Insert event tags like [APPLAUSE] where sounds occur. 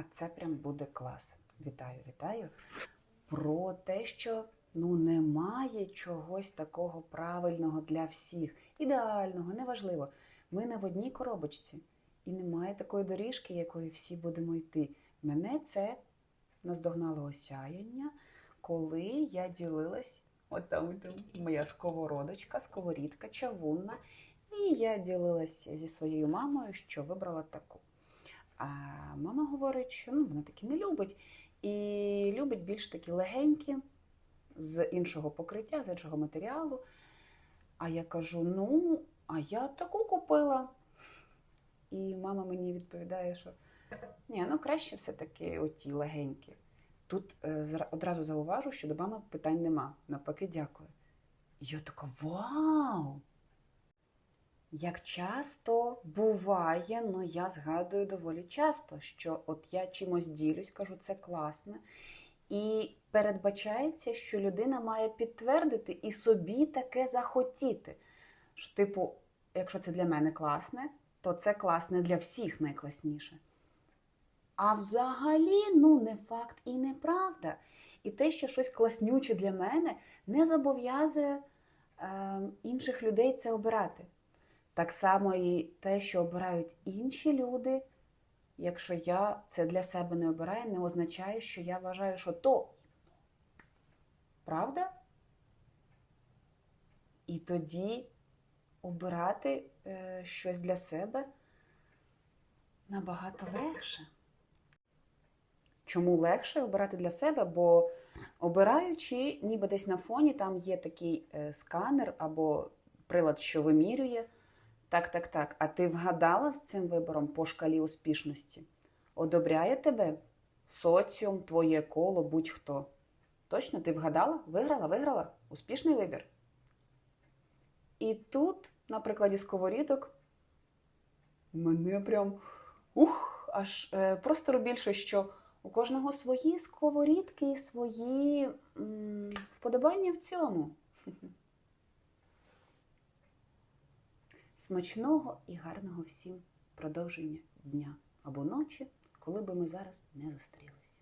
А це прям буде клас. Вітаю, вітаю. Про те, що ну немає чогось такого правильного для всіх, ідеального, неважливо. Ми не в одній коробочці, і немає такої доріжки, якою всі будемо йти. Мене це наздогнало осяяння, коли я ділилась, от там, моя сковородочка, сковорідка, чавунна, і я ділилася зі своєю мамою, що вибрала таку. Говорить, що ну, вона такі не любить. І любить більш такі легенькі, з іншого покриття, з іншого матеріалу. А я кажу: ну, а я таку купила. І мама мені відповідає, що ні, ну краще все-таки оті легенькі. Тут е, одразу зауважу, що до мами питань нема. Навпаки, дякую. І я така: вау! Як часто буває, ну я згадую доволі часто, що от я чимось ділюсь, кажу, це класно. І передбачається, що людина має підтвердити і собі таке захотіти. Що, типу, якщо це для мене класне, то це класне для всіх найкласніше. А взагалі, ну, не факт і неправда. І те, що щось класнюче для мене, не зобов'язує е, інших людей це обирати. Так само і те, що обирають інші люди, якщо я це для себе не обираю, не означає, що я вважаю, що то. Правда? І тоді обирати е, щось для себе набагато легше. Чому легше обирати для себе? Бо обираючи, ніби десь на фоні, там є такий е, сканер або прилад, що вимірює. Так, так, так. А ти вгадала з цим вибором по шкалі успішності? Одобряє тебе соціум, твоє коло, будь-хто. Точно ти вгадала? Виграла, виграла? Успішний вибір. І тут, на прикладі сковорідок, мене прям ух, аж е, простору більше, що у кожного свої сковорідки і свої м, вподобання в цьому. [LAUGHS] Смачного і гарного всім продовження дня або ночі, коли би ми зараз не зустрілись.